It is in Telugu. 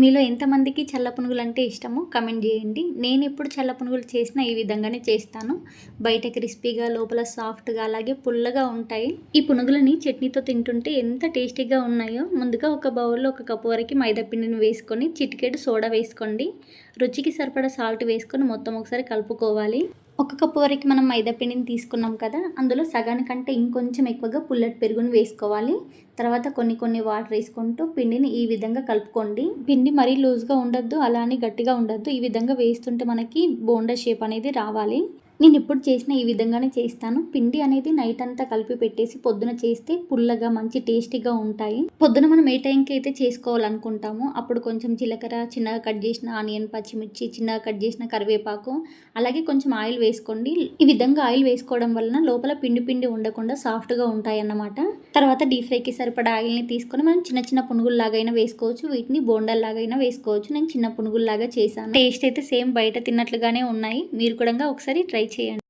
మీలో ఎంతమందికి చల్ల పునుగులు అంటే ఇష్టమో కమెంట్ చేయండి. నేను ఎప్పుడు చల్ల పునుగులు చేసినా ఈ విధంగానే చేస్తాను. బయట క్రిస్పీగా లోపల సాఫ్ట్గా అలాగే పుల్లగా ఉంటాయి. ఈ పునుగులని చట్నీతో తింటుంటే ఎంత టేస్టీగా ఉన్నాయో ముందుగా ఒక బౌల్లో ఒక కప్పు వరకు మైదా పిండిని వేసుకొని చిటికెడు సోడా వేసుకోండి. రుచికి సరిపడా సాల్ట్ వేసుకొని మొత్తం ఒకసారి కలుపుకోవాలి. ఒక కప్పు వరకు మనం మైదా పిండిని తీసుకున్నాం కదా అందులో సగానికంటే ఇంకొంచెం ఎక్కువగా పుల్లటి పెరుగుని వేసుకోవాలి. తర్వాత కొన్ని కొన్ని వాటర్ వేసుకుంటూ పిండిని ఈ విధంగా కలుపుకోండి. పిండి మరీ లూజ్గా ఉండొద్దు అలానే గట్టిగా ఉండొద్దు. ఈ విధంగా వేస్తుంటే మనకి బోండా షేప్ అనేది రావాలి. నేను ఎప్పుడు చేసినా ఈ విధంగానే చేస్తాను. పిండి అనేది నైట్ అంతా కలిపి పెట్టేసి పొద్దున చేస్తే పుల్లగా మంచి టేస్టీగా ఉంటాయి. పొద్దున మనం ఏ టైంకి అయితే చేసుకోవాలనుకుంటామో అప్పుడు కొంచెం జీలకర్ర చిన్నగా కట్ చేసిన ఆనియన్ పచ్చిమిర్చి చిన్నగా కట్ చేసిన కరివేపాకు అలాగే కొంచెం ఆయిల్ వేసుకోండి. ఈ విధంగా ఆయిల్ వేసుకోవడం వలన లోపల పిండి పిండి ఉండకుండా సాఫ్ట్గా ఉంటాయి అన్నమాట తర్వాత డీప్ ఫ్రైకి సరిపడా ఆయిల్ని తీసుకొని మనం చిన్న చిన్న పునుగుల్లాగైనా వేసుకోవచ్చు. వీటిని బోండల్లాగైనా వేసుకోవచ్చు. నేను చిన్న పునుగుల్లాగా చేశాను. టేస్ట్ అయితే సేమ్ బయట తిన్నట్లుగానే ఉన్నాయి. మీరు కూడా ఒకసారి ట్రై చేయండి